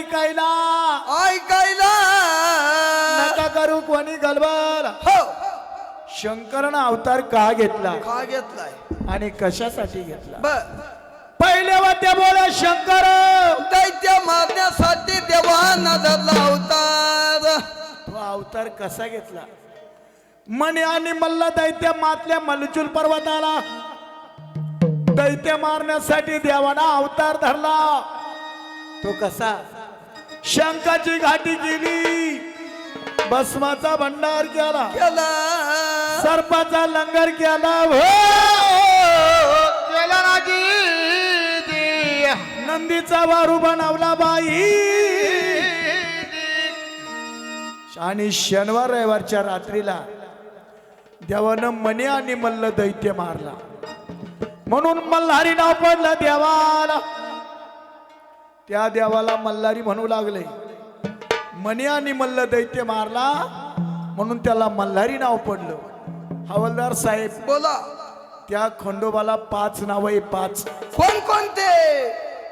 ऐकायला. ऐकायला. नका करू कोणी गलबल. हो. शंकरनं अवतार का घेतला? का घेतलाय? आणि कशासाठी घेतला? पहिले वाद्य बोला शंकर. दैत्य मारण्यासाठी देवाना धरला अवतार. तो अवतार कसा घेतला? मणी आणि मल्ल दैत्य मातल्या मलचूल पर्वताला. दैत्य मारण्यासाठी देवाना अवतार धरला. तो कसा? शंकाची घाटी केली. भस्माचा भंडार केला. केला. सर्पाचा लंगर केला. हो! केला राजी नंदीचा वारू बनवला बाई. आणि शनिवार रविवारच्या रात्रीला देवानं मने आणि मल्ल दैत्य मारला. म्हणून मल्हारी नाव पडलं देवाला. त्या देवाला मल्हारी म्हणू लागले. मने आणि मल्ल दैत्य मारला म्हणून त्याला मल्हारी नाव पडलं. हवालदार साहेब बोला. त्या खंडोबाला पाच नाव आहे पाच. कोण कोणते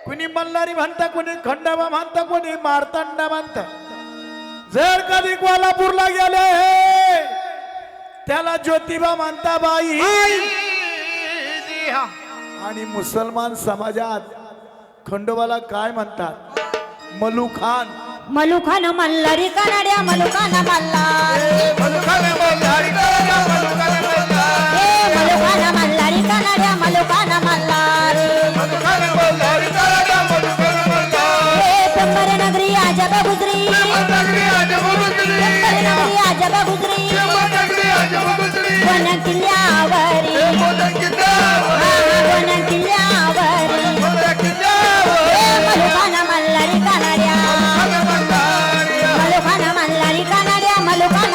कुणी मल्हारी म्हणता कुणी खंडोबा म्हणता कुणी मार्तंड म्हणता. जर कधी कोल्हापूरला गेले त्याला ज्योतिबा म्हणता बाई. आणि मुसलमान समाजात खंडोबाला काय म्हणतात? मलू खान. मलुखान मल्हारी कनाड्या मलुखान हे मलुखान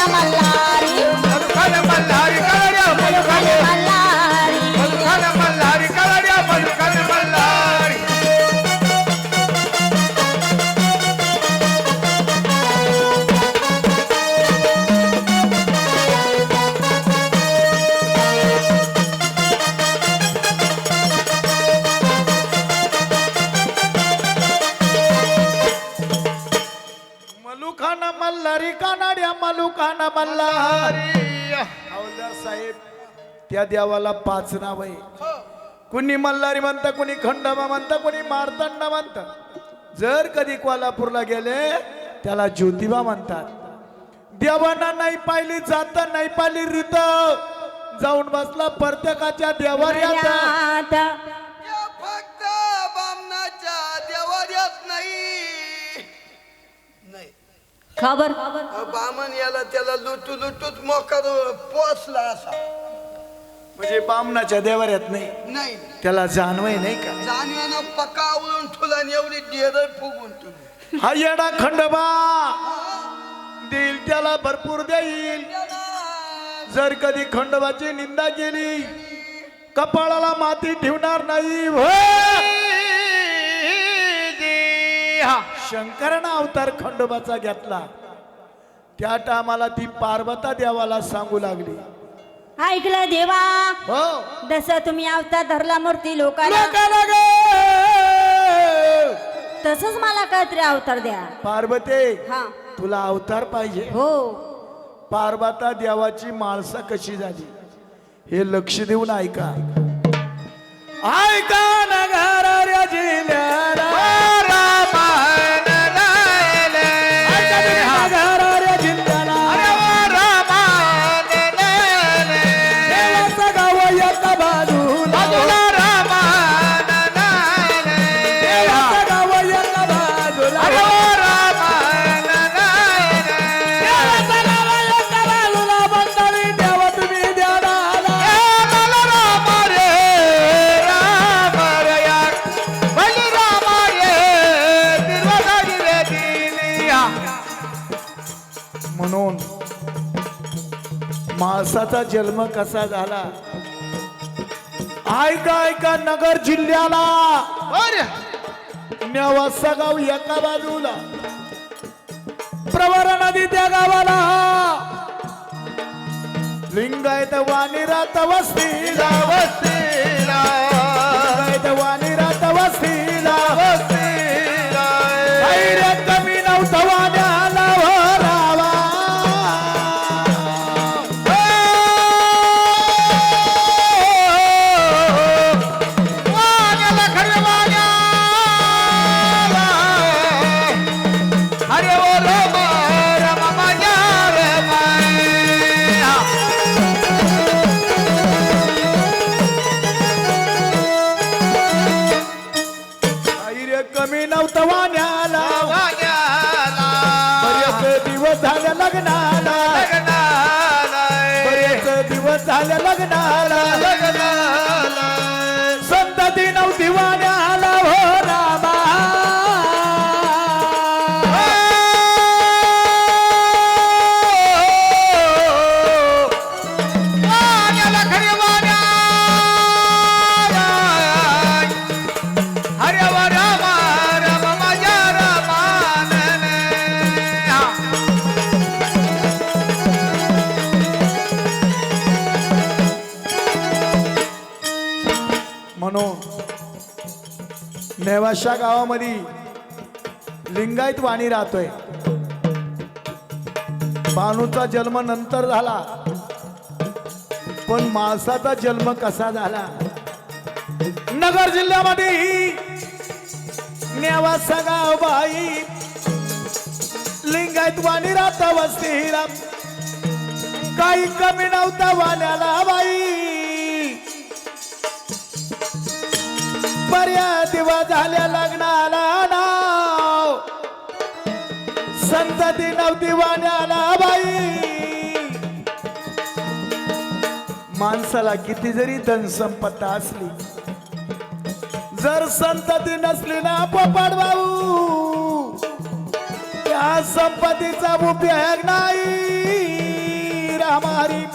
मलुखान हवालदार साहेब त्या देवाला पाच नाव आहे. कुणी मल्हारी म्हणता कुणी खंडोबा म्हणता कुणी मार्तंड म्हणता. जर कधी कोल्हापूरला गेले त्याला ज्योतिबा म्हणतात. देवांना नाही पाहिली जात नाही पाहिली रीत. जाऊन बसला प्रत्येकाच्या देवार खबर बामण याला त्याला लुटू लुटूच मोकार पोचला असा. म्हणजे बामणाच्या देवाऱ्यात नाही. नाही. त्याला जाणवय नाही का? जाणव्यानं पका आवळून ठुला आणि एवढी डेर फुगून तुला हा येडा खंडोबा. देईल त्याला भरपूर देईल. जर कधी खंडोबाची निंदा केली कपाळाला माती ठेवणार नाही. हो. शंकरानं अवतार खंडोबाचा घेतला. त्या टायमाला ती पार्वता देवाला सांगू लागली. ऐकलं देवा? हो. जसं तुम्ही अवतार धरला मूर्ती लोकाला गे. तसंच मला काहीतरी अवतार द्या. पार्वते हा. तुला अवतार पाहिजे. हो. पार्वता देवाची माळसा कशी झाली? हे लक्ष देऊन ऐका. ऐका नगारा म्हणून माणसाचा जन्म कसा झाला? ऐका ऐका नगर जिल्ह्याला. नेवासा गाव एका बाजूला. प्रवरा नदी त्या गावाला. लिंगायत वाणीरात वस्तीला वस्तीला लिंगायत वाणीरात वस्तीला वस्तीला नेवाशा गावामध्ये लिंगायत वाणी राहतोय. बानूचा जन्म नंतर झाला. पण माणसाचा जन्म कसा झाला? नगर जिल्ह्यामध्ये नेवासा गाव बाई. लिंगायत वाणी राहता वस्तीला. काही कमी नव्हता वाण्याला बाई. बऱ्या दिवा झाल्या लग्नाला नाव. संतती नव्हती वाण्याला बाई. माणसाला किती जरी धन संपत्ता असली जर संतती नसली ना पोपट भाऊ. त्या संपत्तीचा उपयोग नाही. रामारी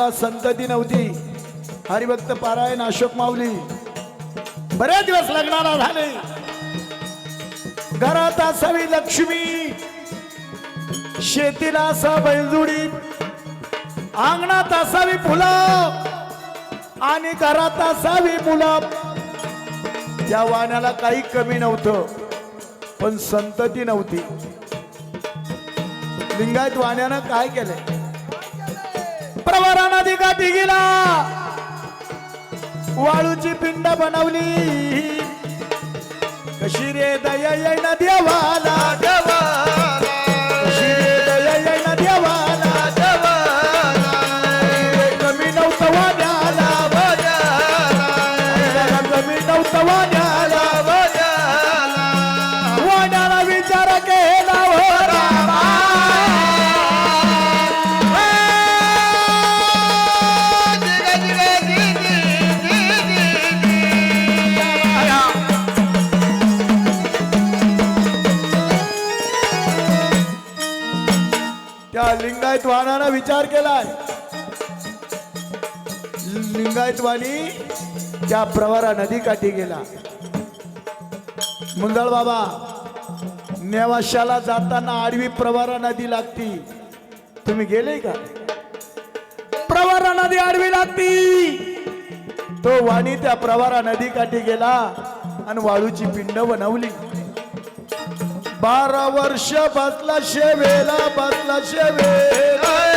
मला संतती नव्हती. हरिभक्त पारायण अशोक माऊली. बरेच दिवस लग्नाला झाले. घरात असावी लक्ष्मी. शेतीला असा बैलजुडी. अंगणात असावी फुलं. आणि घरात असावी मुलं. त्या वाण्याला काही कमी नव्हतं पण संतती नव्हती. लिंगायत वाण्यानं काय केलंय? प्रवरा नदी काठी गेला. वाळूची पिंड बनवली. कशी रे दया येईन देवाला. देवा विचार केलाय. लिंगायत वाणी त्या प्रवारा नदी काठी गेला. मुंदळ बाबा नेवाशाला जाताना आडवी प्रवारा नदी लागती. तुम्ही गेले का? प्रवारा नदी आडवी लागती. तो वाणी त्या प्रवारा नदी काठी गेला आणि वाळूची पिंड बनवली. बारा वर्ष बसला शेवेला बसला शेवेला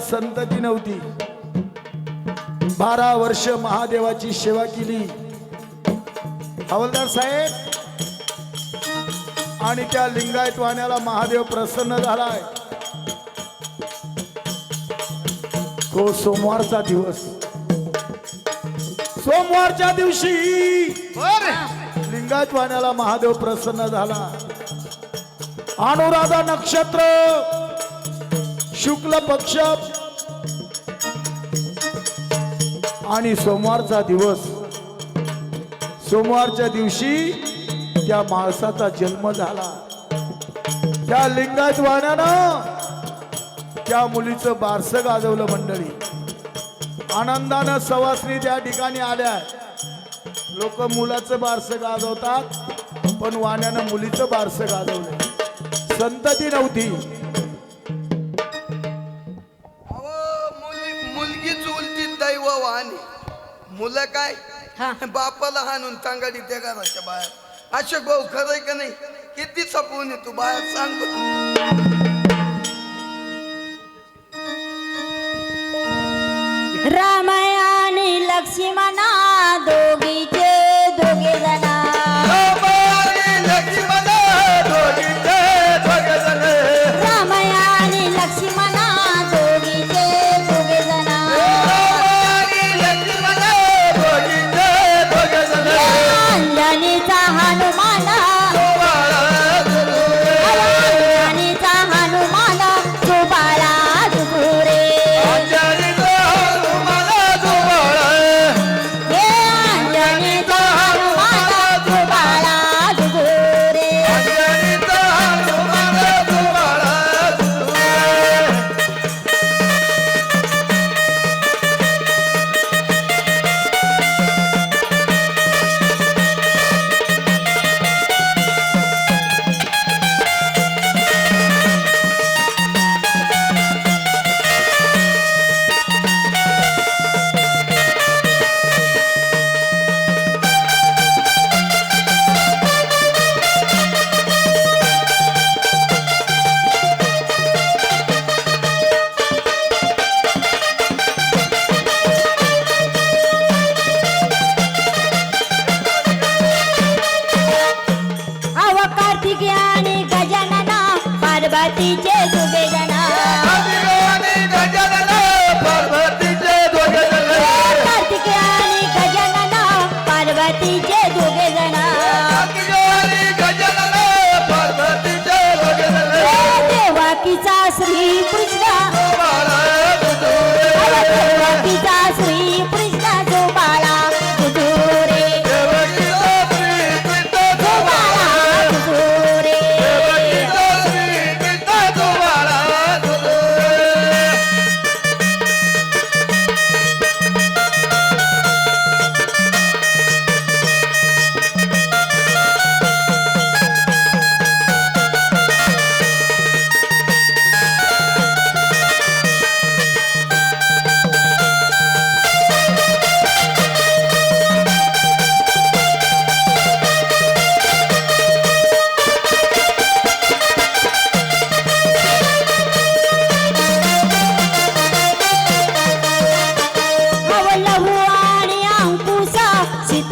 लिंगायत वाण्याला संतती नव्हती. बारा वर्ष महादेवाची सेवा केली. हवलदार साहेब आणि त्या लिंगायत वाण्याला महादेव प्रसन्न झालाय. तो सोमवारचा दिवस. सोमवारच्या दिवशी लिंगात वाण्याला महादेव प्रसन्न झाला. अनुराधा नक्षत्र शुक्ल पक्ष. आणि सोमवारचा दिवस. सोमवारच्या दिवशी त्या माणसाचा जन्म झाला. त्या लिंगात वाण्यानं त्या मुलीचं बारस गाजवलं मंडळी. आनंदानं सवासनी त्या ठिकाणी आल्या. लोक मुलाचं बारस गाजवतात पण वाण्यानं मुलीचं बारस गाजवलं संतती नव्हती. मुलं काय हा. बापाला हाणून तांगाडी त्या घराच्या बाहेर अशोक भाऊ खरंय का नाही किती सपवून तू बाहेर सांग बरं.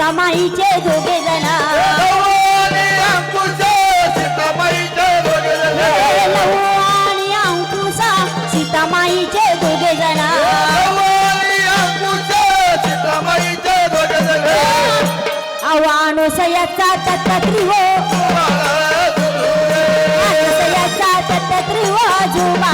सीतामाईचे दोघे जण. आणि अंकुशा सीतामाईचे दोघे जण. अवानुसयाचा तत्त्रिव अनुसयाचा तत्त्रिव जुबाळा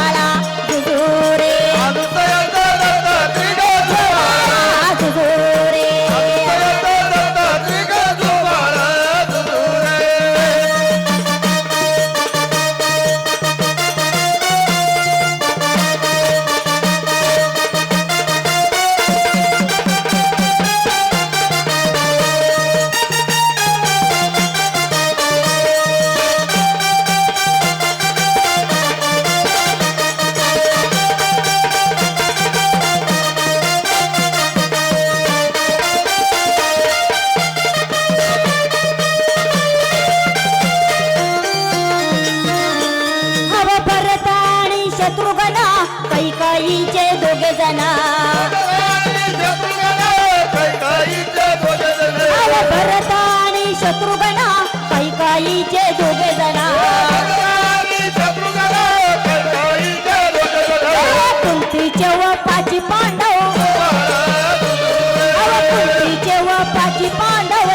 शत्रुघ्ना कैकाईचे दोघे जणा. कुंतीचे व पाची पांडव. कुंतीचे व पाची पांडव